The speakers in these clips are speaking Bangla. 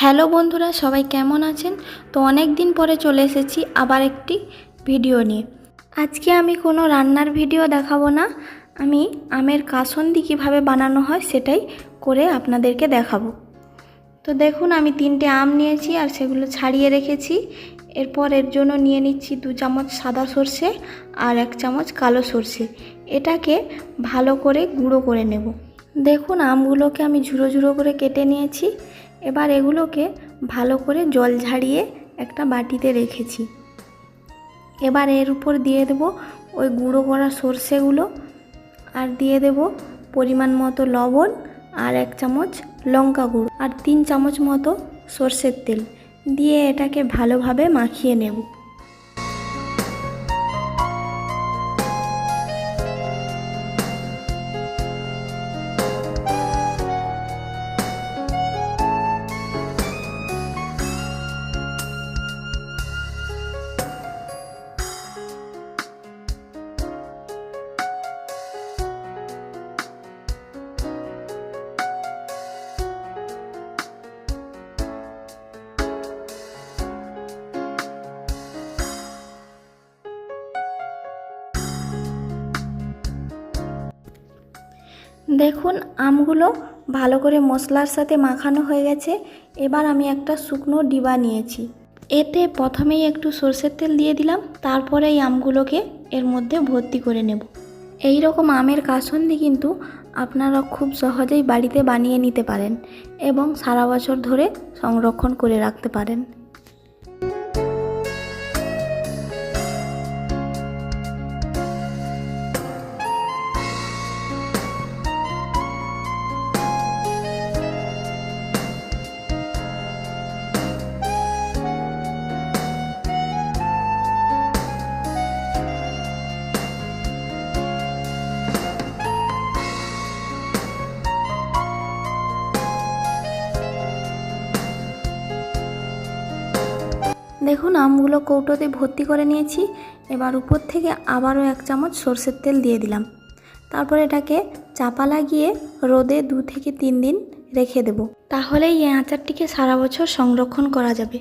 হ্যালো বন্ধুরা, সবাই কেমন আছেন? তো অনেক দিন পরে চলে এসেছি আবার একটি ভিডিও নিয়ে। আজকে আমি কোনো রান্নার ভিডিও দেখাবো না। আমি আমের কাসন্দি কীভাবে বানানো হয় সেটাই করে আপনাদেরকে দেখাবো। তো দেখুন, আমি তিনটে আম নিয়েছি আর সেগুলো ছাড়িয়ে রেখেছি। এরপর এর জন্য নিয়ে নিচ্ছি দু চামচ সাদা সর্ষে আর এক চামচ কালো সর্ষে। এটাকে ভালো করে গুঁড়ো করে নেব। দেখুন, আমগুলোকে আমি ঝুড়ো ঝুড়ো করে কেটে নিয়েছি। এবার এগুলোকে ভালো করে জল ঝাড়িয়ে একটা বাটিতে রেখেছি। এবার এর উপর দিয়ে দেব ওই গুঁড়ো করা সর্ষেগুলো আর দিয়ে দেব পরিমাণ মতো লবণ আর এক চামচ লঙ্কা গুঁড়ো আর তিন চামচ মতো সর্ষের তেল। দিয়ে এটাকে ভালোভাবে মাখিয়ে নেব। দেখুন, আমগুলো ভালো করে মশলার সাথে মাখানো হয়ে গেছে। এবার আমি একটা শুকনো ডিবা নিয়েছি। এতে প্রথমেই একটু সর্ষের তেল দিয়ে দিলাম, তারপরে এই আমগুলোকে এর মধ্যে ভর্তি করে নেব। এই রকম আমের কাসন্দি কিন্তু আপনারা খুব সহজেই বাড়িতে বানিয়ে নিতে পারেন এবং সারা বছর ধরে সংরক্ষণ করে রাখতে পারেন। দেখুন, আমগুলো কৌটোতে ভর্তি করে নিয়েছি। এবার উপর থেকে আবারও এক চামচ সর্ষের তেল দিয়ে দিলাম। তারপর এটাকে চাপা লাগিয়ে রোদে দু থেকে তিন দিন রেখে দেব। তাহলেই এই আচারটিকে সারা বছর সংরক্ষণ করা যাবে।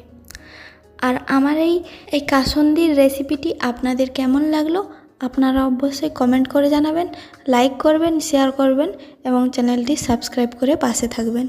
আর আমার এই এই কাসন্দির রেসিপিটি আপনাদের কেমন লাগল, আপনারা অবশ্যই কমেন্ট করে জানাবেন, লাইক করবেন, শেয়ার করবেন এবং চ্যানেলটি সাবস্ক্রাইব করে পাশে থাকবেন।